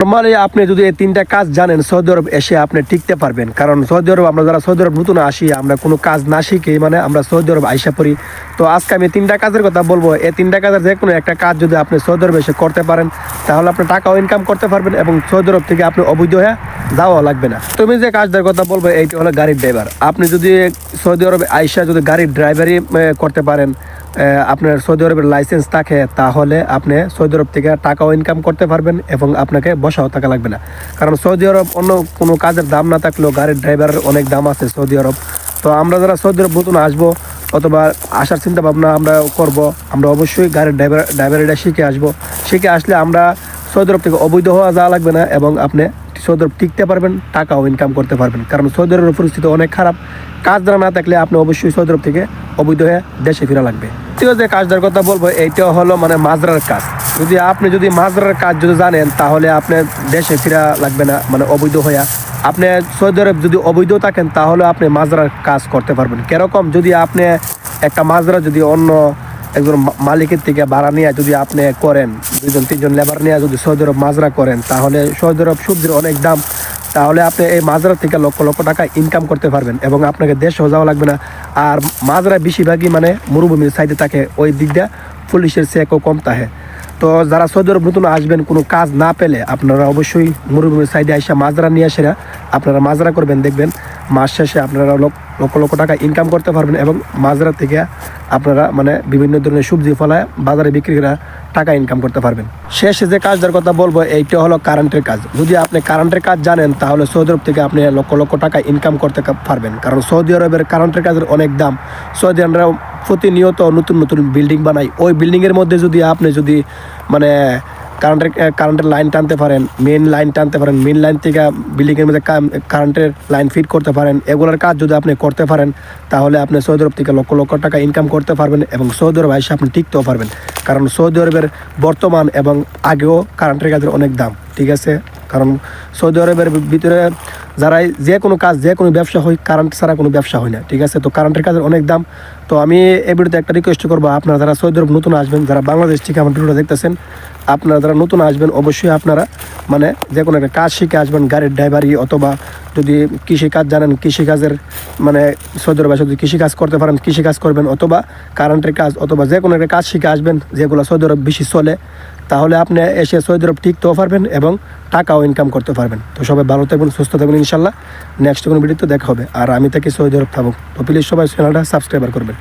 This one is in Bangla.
নর্মালি আপনি যদি এই তিনটা কাজ জানেন, সৌদি আরব এসে আপনি টিকতে পারবেন। কারণ সৌদি আরব, আমরা যারা সৌদি আরব নতুন আসি, আমরা কোনো কাজ না শিখি মানে আমরা সৌদি আরব আইসা পড়ি। তো আজকে আমি তিনটা কাজের কথা বলব। এই তিনটা কাজের যে কোনো একটা কাজ যদি আপনি সৌদি আরব এসে করতে পারেন, তাহলে আপনি টাকাও ইনকাম করতে পারবেন এবং সৌদি আরব থেকে আপনি অবৈধ হয়ে যাওয়া লাগবে না। তুমি যে কাজটার কথা বলব, এইটা হলো গাড়ির ড্রাইভার আপনি যদি সৌদি আরবে আইসা যদি গাড়ির ড্রাইভারই করতে পারেন আপনার সৌদি আরবের লাইসেন্স থাকে, তাহলে আপনি সৌদি আরব থেকে টাকাও ইনকাম করতে পারবেন এবং আপনাকে বসাও টাকা লাগবে না। কারণ সৌদি আরব অন্য কোনো কাজের দাম না থাকলেও গাড়ির ড্রাইভারের অনেক দাম আছে সৌদি আরব। তো আমরা যারা সৌদি আরব নতুন আসব, অথবা আসার চিন্তা ভাবনা আমরা করব, আমরা অবশ্যই গাড়ির ড্রাইভার ড্রাইভার এটা শিখে আসব। শিখে আসলে আমরা সৌদি আরব থেকে অবৈধ হওয়া যাওয়া লাগবে না এবং আপনি সৌদি আরব টিকতে পারবেন, টাকাও ইনকাম করতে পারবেন। কারণ সৌদি আরবের পরিস্থিতি অনেক খারাপ। কাজ দ্বারা না থাকলে আপনি অবশ্যই সৌদি আরব থেকে অবৈধ হয়ে দেশে ফেরা লাগবে। ঠিক আছে কাজটার কথা বলব, এইটা হলো মানে মাজরার কাজ। যদি আপনি যদি মাজরার কাজ যদি জানেন, তাহলে আপনি দেশে ফেরা লাগবে না মানে অবৈধ হয়ে আপনি সৌদি আরব যদি অবৈধ থাকেন, তাহলে আপনি মাজরার কাজ করতে পারবেন। কেরকম? যদি আপনি একটা মাজরা যদি অন্য একজন মালিকের থেকে ভাড়া নিয়ে যদি আপনি করেন দুজন তিনজন লেবার নিয়ে যদি সৌদি আরব মাজরা করেন, তাহলে সৌদি আরব সবজির অনেক দাম, তাহলে আপনি এই মাজরা থেকে লক্ষ লক্ষ টাকা ইনকাম করতে পারবেন এবং আপনাকে দেশেও যাওয়া লাগবে না। আর মাজরা বেশিরভাগই মানে মরুভূমির সাইডে থাকে, ওই দিক দিয়ে পুলিশের চেকও কম থাকে। তো যারা সৌদি আরব নতুন আসবেন, কোনো কাজ না পেলে আপনারা অবশ্যই মরুভূমির সাইডে এসে মাজরা নিয়ে আসে আপনারা মাজরা করবেন, দেখবেন মাস শেষে আপনারা লক্ষ লক্ষ টাকা ইনকাম করতে পারবেন এবং মাজরা থেকে আপনারা মানে বিভিন্ন ধরনের সবজি ফলায় বাজারে বিক্রি করে টাকা ইনকাম করতে পারবেন। শেষে যে কাজটার কথা বলব, এইটা হলো কারেন্টের কাজ। যদি আপনি কারেন্টের কাজ জানেন, তাহলে সৌদি আরব থেকে আপনি লক্ষ লক্ষ টাকা ইনকাম করতে পারবেন। কারণ সৌদি আরবের কারেন্টের কাজের অনেক দাম। সৌদি আরবরা প্রতিনিয়ত নতুন নতুন বিল্ডিং বানায়। ওই বিল্ডিংয়ের মধ্যে যদি আপনি যদি মানে কারেন্টের কারেন্টের লাইন টানতে পারেন মেন লাইন টানতে পারেন মেন লাইন থেকে বিল্ডিংয়ের মধ্যে কারেন্টের লাইন ফিট করতে পারেন, এগুলোর কাজ যদি আপনি করতে পারেন, তাহলে আপনি সৌদি আরব থেকে লক্ষ লক্ষ টাকা ইনকাম করতে পারবেন এবং সৌদি আরব এসে আপনি টিকতেও পারবেন। কারণ সৌদি আরবের বর্তমান এবং আগেও কারেন্টের কাজের অনেক দাম, ঠিক আছে? কারণ সৌদি আরবের ভিতরে যারাই যে কোনো কাজ, যে কোনো ব্যবসা হয় কারেন্ট ছাড়া কোনো ব্যবসা হয় না, ঠিক আছে? তো কারেন্টের কাজের অনেক দাম। তো আমি এই ভিডিওতে একটা রিকোয়েস্ট করব, আপনারা যারা সৌদি আরব নতুন আসবেন, যারা বাংলাদেশ থেকে আমার ভিডিওটা দেখতেছেন, আপনারা যারা নতুন আসবেন, অবশ্যই আপনারা মানে যে কোনো একটা কাজ শিখে আসবেন, গাড়ির ড্রাইভারি অথবা যদি কৃষিকাজ জানেন কৃষিকাজের মানে সৌদি আরবে যদি কৃষিকাজ করতে পারেন কৃষিকাজ করবেন, অথবা কারেন্টের কাজ, অথবা যে কোনো একটা কাজ শিখে আসবেন, যেগুলো সৌদি আরব বেশি চলে তাহলে আপনি এসে সৌদি আরব টিকতেও পারবেন এবং টাকাও ইনকাম করতে পারবেন। তো সবাই ভালো থাকবেন, সুস্থ থাকবেন ইনশাল্লাহ। নেক্সট কোনো ভিডিওতে দেখা হবে। আর আমি থাকি সৌদি আরব থাকুক তো প্লিজ সবাই চ্যানেলটা সাবস্ক্রাইবার করবেন।